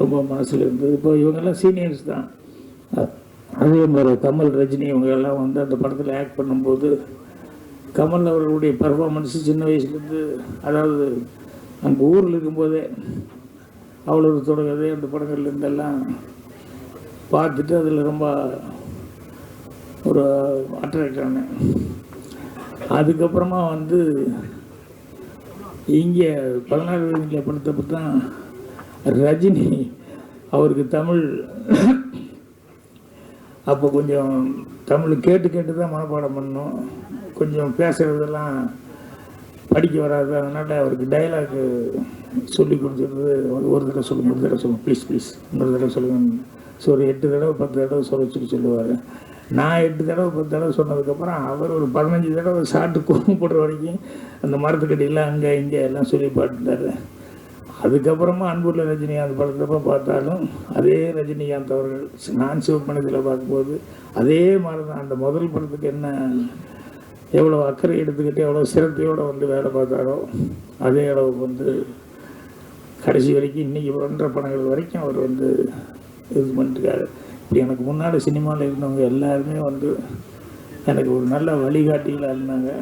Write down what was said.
ரொம்ப மனசில் இருந்தது. இப்போ இவங்கெல்லாம் சீனியர்ஸ் தான். அதே மாதிரி கமல் ரஜினி இவங்கெல்லாம் வந்து அந்த படத்தில் ஆக்ட் பண்ணும்போது கமல் அவர்களுடைய பர்ஃபார்மன்ஸ் சின்ன வயசுலேருந்து அதாவது அங்கே ஊரில் இருக்கும்போதே அவ்வளோ தொடங்கதே. அந்த படங்கள்லேருந்தெல்லாம் பார்த்துட்டு அதில் ரொம்ப ஒரு அட்ராக்ட் ஆனேன். அதுக்கப்புறமா வந்து இங்கே பதினாறு வயதில் படத்தப்போ தான் ரஜினி அவருக்கு தமிழ். அப்போ கொஞ்சம் தமிழ் கேட்டு கேட்டு தான் மனப்பாடம் பண்ணோம். கொஞ்சம் பேசுகிறதெல்லாம் படிக்க வராது. அதனால் அவருக்கு டைலாக்கு சொல்லி கொடுத்துருது ஒரு தடவை சொல்லுங்கள் ஒரு தடவை சொல்லுங்கள் ப்ளீஸ் ப்ளீஸ் இன்னொரு தடவை சொல்லுங்கள் ஸோ ஒரு எட்டு தடவை பத்து தடவை சொல்ல சொல்லி சொல்லுவார். நான் எட்டு தடவை பத்து தடவை சொன்னதுக்கப்புறம் அவர் ஒரு பதினஞ்சு தடவை சாப்பிட்டு கோவப்படுற வரைக்கும் அந்த மரத்துக்கடியெல்லாம் அங்கே இங்கே எல்லாம் சொல்லி பாட்டுட்டாரு. அதுக்கப்புறமா அன்புள்ள ரஜினிகாந்த் படத்தப்ப பார்த்தாலும் அதே ரஜினிகாந்த் அவர்கள் நான் சிவப்பணத்தில் பார்க்கும்போது அதே மாதிரி தான் அந்த முதல் படத்துக்கு என்ன எவ்வளோ அக்கறை எடுத்துக்கிட்டு எவ்வளோ சிரத்தையோடு வந்து வேலை பார்த்தாரோ அதே அளவுக்கு வந்து கடைசி வரைக்கும் இன்றைக்கி பண்ணுற படங்கள் வரைக்கும் அவர் வந்து இது பண்ணிட்டுருக்காரு. இப்படி எனக்கு முன்னாடி சினிமாவில் இருந்தவங்க எல்லாருமே வந்து எனக்கு ஒரு நல்ல வழிகாட்டிகளாக இருந்தாங்க.